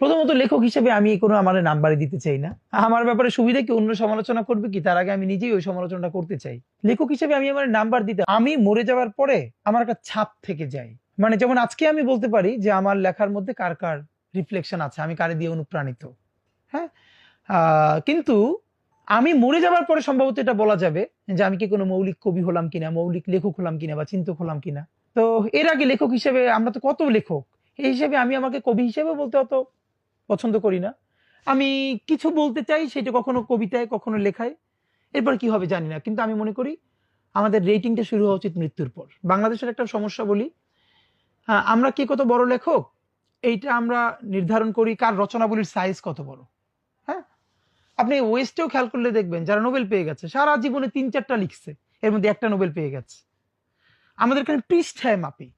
প্রথমত লেখক হিসেবে আমি কোনো আমার নাম্বারে দিতে চাই না। আমার ব্যাপারে সুবিধা কি, অন্য সমালোচনা করবে কি, তার আগে আমি নিজেই ওই সমালোচনাটা করতে চাই। লেখক হিসেবে আমি আমার নাম্বার দিতে, আমি মরে যাওয়ার পরে আমার একটা ছাপ থেকে যায়। মানে যেমন আজকে আমি বলতে পারি যে আমার লেখার মধ্যে কার কার রিফ্লেকশন আছে, আমি কারে দিয়ে অনুপ্রাণিত। হ্যাঁ? কিন্তু আমি মরে যাওয়ার পরে সম্ভবত এটা বলা যাবে যে আমি কি কোনো মৌলিক কবি হলাম কিনা, মৌলিক লেখক হলাম কিনা বা চিন্তক হলাম কিনা। তো এর আগে লেখক হিসেবে আমরা তো কত লেখক, এই হিসেবে আমি আমাকে কবি হিসেবে বলতে অত পছন্দ করি না। আমি কিছু বলতে চাই, সেটা কখনো কবিতায়, কখনো লেখায়। এরপর কি হবে জানি না, কিন্তু আমি মনে করি আমাদের রেটিংটা শুরু হওয়া উচিত মৃত্যুর পর। বাংলাদেশের একটা সমস্যা বলি। হ্যাঁ আমরা কে কত বড় লেখক? এইটা আমরা নির্ধারণ করি কার রচনাবলীর সাইজ কত বড়। হ্যাঁ? আপনি ওয়েস্টেও খেয়াল করলে দেখবেন, যারা নোবেল পেয়ে গেছে, সারা জীবনে তিন চারটা লিখছে, এর মধ্যে একটা নোবেল পেয়ে গেছে। আমাদের এখানে পৃষ্ঠায় মাপি।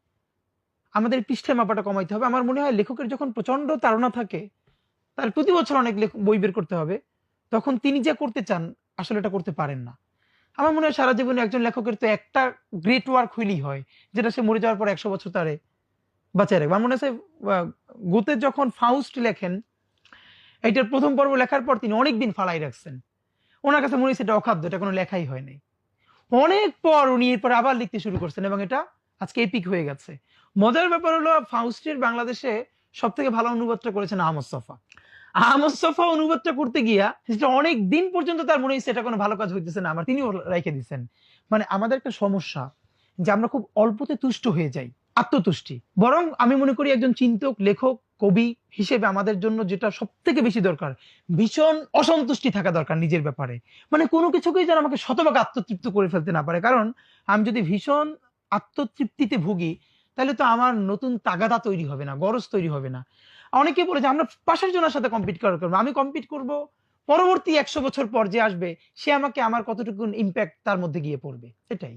আমাদের পৃষ্ঠায় মাপাটা কমাইতে হবে। আমার মনে হয় লেখকের যখন প্রচণ্ড তাড়না থাকে তার প্রতি বছর অনেক বই বের করতে হবে। তখন তিনি যা করতে চান, আসলে এটা করতে পারেন না। আমার মনে হয় সারা জীবনে একজন লেখকের তো একটা গ্রেট ওয়ার্ক হইলেই হয়, যেটা সে মরে যাওয়ার পর একশো বছর তারে বাঁচায় রাখবে। আমার মনে আছে গোতে যখন ফাউস্ট লেখেন, এইটার প্রথম পর্ব লেখার পর তিনি অনেকদিন ফালাই রাখছেন। ওনার কাছে মনে হয়েছে এটা অখাদ্য, এটা কোনো লেখাই হয় নাই। অনেক পর উনি এরপর আবার লিখতে শুরু করছেন এবং এটা আজকে এপিক হয়ে গেছে। মজার ব্যাপার হলো, ফাউস্টের বাংলাদেশে সব থেকে ভালো অনুবাদটা করেছেন আহমদ সফা। আহমদ সফা অনুবাদটা করতে গিয়া সেটা অনেক দিন পর্যন্ত তার মনে হয়েছে এটা কোনো ভালো কাজ হইতেছে না, আমার তিনিও রেখে দিচ্ছেন মানে আমাদের একটা সমস্যা যে আমরা খুব অল্পতে তুষ্ট হয়ে যাই, আত্মতুষ্টি। বরং আমি মনে করি একজন চিন্তক, লেখক, কবি হিসেবে আমাদের জন্য যেটা সব থেকে বেশি দরকার, ভীষণ অসন্তুষ্টি থাকা দরকার নিজের ব্যাপারে। মানে কোনো কিছুকেই যেন আমাকে শতভাগ আত্মতৃপ্ত করে ফেলতে না পারে। কারণ আমি যদি ভীষণ আত্মতৃপ্তিতে ভুগি, তাহলে তো আমার নতুন তাগাদা তৈরি হবে না, গরজ তৈরি হবে না। অনেকে বলে যে, আমরা পাশের জনের সাথে কম্পিট করার করব। আমি কম্পিট করব, পরবর্তী একশো বছর পর যে আসবে, সে আমাকে আমার কতটুকু ইম্প্যাক্ট তার মধ্যে গিয়ে পড়বে? এটাই।